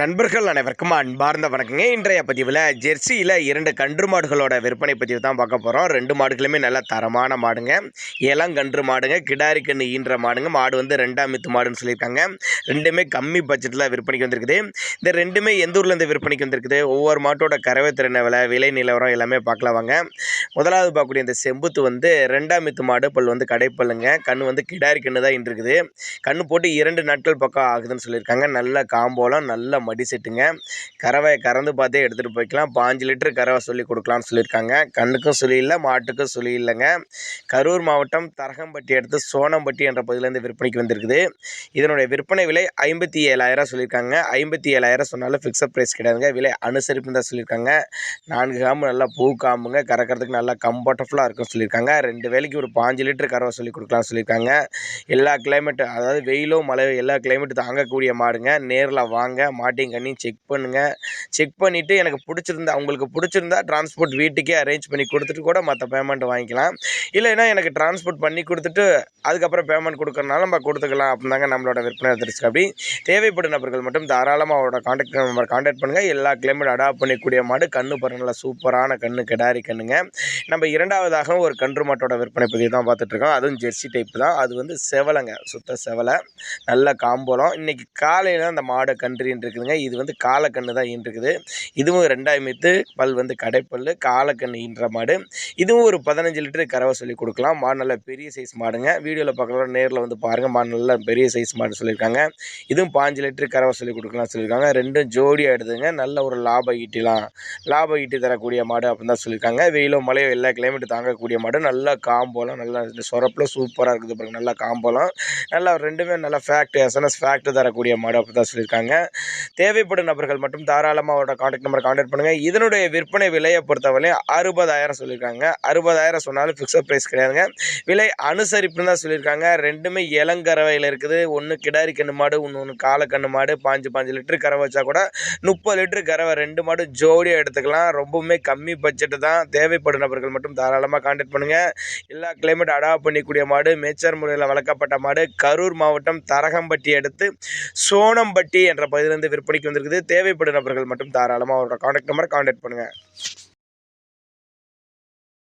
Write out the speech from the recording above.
நண்பர்கள் அனைவருக்கும் அன்பார்ந்த வணக்கங்க. இன்றைய பதிவில் ஜெர்சியில் இரண்டு கன்று மாடுகளோட விற்பனை பதிவு தான் பார்க்க போகிறோம் ரெண்டு மாடுகளுமே நல்ல தரமான மாடுங்க. இளங்கன்று மாடுங்க கிடாரி கன்று ஈன்ற மாடுங்க. மாடு வந்து ரெண்டாம் மித்து மாடுன்னு சொல்லியிருக்காங்க. ரெண்டுமே கம்மி பட்ஜெட்டில் விற்பனைக்கு வந்திருக்குது. இந்த ரெண்டுமே எந்த ஊர்லேருந்து விற்பனைக்கு வந்திருக்குது? ஒவ்வொரு மாட்டோட கறவை திறனை விலை விலை நிலவரம் எல்லாமே பார்க்கலாம் வாங்க. முதலாவது பார்க்கக்கூடிய இந்த செம்புத்து வந்து ரெண்டாம் மித்து மாடு பல் வந்து கடைப்பல்லுங்க. கண் வந்து கிடாரி கன்று தான் இருக்குது கண் போட்டு இரண்டு நாட்கள் பக்கம் ஆகுதுன்னு சொல்லியிருக்காங்க. நல்ல காம்போலம் நல்ல மடி செட்டுங்க. கறவையை கறந்து பார்த்தே எடுத்துகிட்டு போய்க்கலாம். பாஞ்சு லிட்டர் கறவை சொல்லி கொடுக்கலாம்னு சொல்லியிருக்காங்க. கண்ணுக்கும் சொல்லி இல்லை மாட்டுக்கும் சொல்லி இல்லைங்க. கரூர் மாவட்டம் தரகம்பட்டி அடுத்து சோனம்பட்டி என்ற பகுதியிலேருந்து விற்பனைக்கு வந்திருக்குது. இதனுடைய விற்பனை விலை ஐம்பத்தி ஏழாயிரம் சொல்லியிருக்காங்க. ஐம்பத்தி ஏழாயிரம் சொன்னாலும் ஃபிக்ஸட் ப்ரைஸ் கிடையாதுங்க. விலை அனுசரிப்புன்னு தான் சொல்லியிருக்காங்க. நான்கு காம்பு நல்லா பூ காம்புங்க. கறக்கிறதுக்கு நல்லா நல்லா கம்ஃபர்டபுளாக இருக்கும் சொல்லியிருக்காங்க. ரெண்டு வேலைக்கு ஒரு பாஞ்சு லிட்டர் கறவை சொல்லி கொடுக்கலாம்னு சொல்லியிருக்காங்க. எல்லா கிளைமேட் அதாவது வெயிலோ மழை எல்லா கிளைமேட்டு தாங்கக்கூடிய மாடுங்க. நேரில் வாங்க மாட்டையும் கண்ணியும் செக் பண்ணுங்கள் செக் பண்ணிவிட்டு எனக்கு பிடிச்சிருந்தா உங்களுக்கு பிடிச்சிருந்தா டிரான்ஸ்போர்ட் வீட்டுக்கே அரேஞ்ச் பண்ணி கொடுத்துட்டு கூட மற்ற பேமெண்ட் வாங்கிக்கலாம். இல்லைன்னா எனக்கு டிரான்ஸ்போர்ட் பண்ணி கொடுத்துட்டு அதுக்கப்புறம் பேமெண்ட் கொடுக்கறனால நம்ம கொடுத்துக்கலாம். அப்படிதாங்க நம்மளோட விற்பனை எடுத்துருச்சு அப்படி. தேவைப்படும் நபர்கள் மட்டும் தாராளமாக அவரோட காண்டாக்ட் நம்பர் காண்டாக்ட் பண்ணுங்கள் எல்லா கிளைமேட் அடாப்ட் பண்ணிக்கூடிய மாடு. கண்ணு பாருங்க நல்லா சூப்பரான கண்ணு கிடாரி கண்ணுங்க. நம்ம இரண்டாவதாக ஒரு கன்று மாட்டோட விற்பனை பதிவு தான் பார்த்துட்ருக்கோம். அதுவும் ஜெர்சி டைப் தான். அது வந்து செவலைங்க. சுத்த செவலை. நல்ல காம்போலம். இன்றைக்கி காலையில் அந்த மாடு கன்றுன்னு இருக்குதுங்க இது வந்து காலக்கண்ணு தான் ஈன்றிருக்குது. இதுவும் ரெண்டாயிரம் மீத்து பல் வந்து கடைப்பல் காலக்கண்ணு ஈன்ற மாடு. இதுவும் ஒரு பதினஞ்சு லிட்டர் கறவை சொல்லி கொடுக்கலாம். மாடு நல்ல பெரிய சைஸ் மாடுங்க. வீடியோவில் பார்க்கலாம் நேரில் வந்து பாருங்கள் மாடு நல்ல பெரிய சைஸ் மாடு சொல்லியிருக்காங்க. இதுவும் பாஞ்சு லிட்டர் கறவை சொல்லி கொடுக்கலாம் சொல்லியிருக்காங்க. ரெண்டும் ஜோடியாக ஆகிடுதுங்க நல்ல ஒரு லாபம் ஈட்டிலாம். லாபம் ஈட்டி தரக்கூடிய மாடு அப்படின்னு தான் சொல்லியிருக்காங்க. வெயிலோ மழையோ எல்லா கிளைமேட் தாங்கக்கூடிய மாடு. நல்லா காம்போலாம் நல்லா சொரப்பில் சூப்பராக இருக்குது பாருங்க. நல்லா காம்போலாம். நல்லா ரெண்டுமே நல்லா ஃபேக்ட் எஸ்என்எஸ் ஃபேக்ட் தரக்கூடிய மாடு அப்படி தான் சொல்லியிருக்காங்க. தேவைப்படும் நபர்கள் மட்டும் தாராளமாக அவரோட காண்டாக்ட் நம்பர் காண்டாக்ட் பண்ணுங்கள் இதனுடைய விற்பனை விலையை பொறுத்தவரை அறுபதாயிரம் சொல்லியிருக்காங்க. அறுபதாயிரம் சொன்னாலும் ஃபிக்ஸட் ப்ரைஸ் கிடையாதுங்க. விலை அனுசரிப்புன்னு தான் சொல்லியிருக்காங்க. ரெண்டுமே இளங்கறவையில் இருக்குது. ஒன்று கிடாரி கண்ணு மாடு ஒன்று ஒன்று காலக்கண்ணு மாடு. பாஞ்சு பாஞ்சு லிட்டரு கறவை வச்சா கூட முப்பது லிட்டரு கறவை ரெண்டு மாடு ஜோடியாக எடுத்துக்கலாம். ரொம்பவுமே கம்மி பட்ஜெட்டு தான். தேவைப்படும் நபர்கள் மட்டும் தாராளமாக காண்டாக்ட் பண்ணுங்கள் எல்லா கிளைமேட் அடாப்ட் பண்ணிக்கூடிய மாடு மேச்சர் முறையில் வளர்க்கப்பட்ட மாடு கரூர் மாவட்டம் தரகம்பட்டி அடுத்து சோனம்பட்டி என்ற பகுதியிலிருந்து விற்பனைக்கு வந்திருக்குது. தேவைப்படும் நபர்கள் மட்டும் தாராளமாக அவரோட காண்டாக்ட் நம்பரை காண்டாக்ட் பண்ணுங்கள்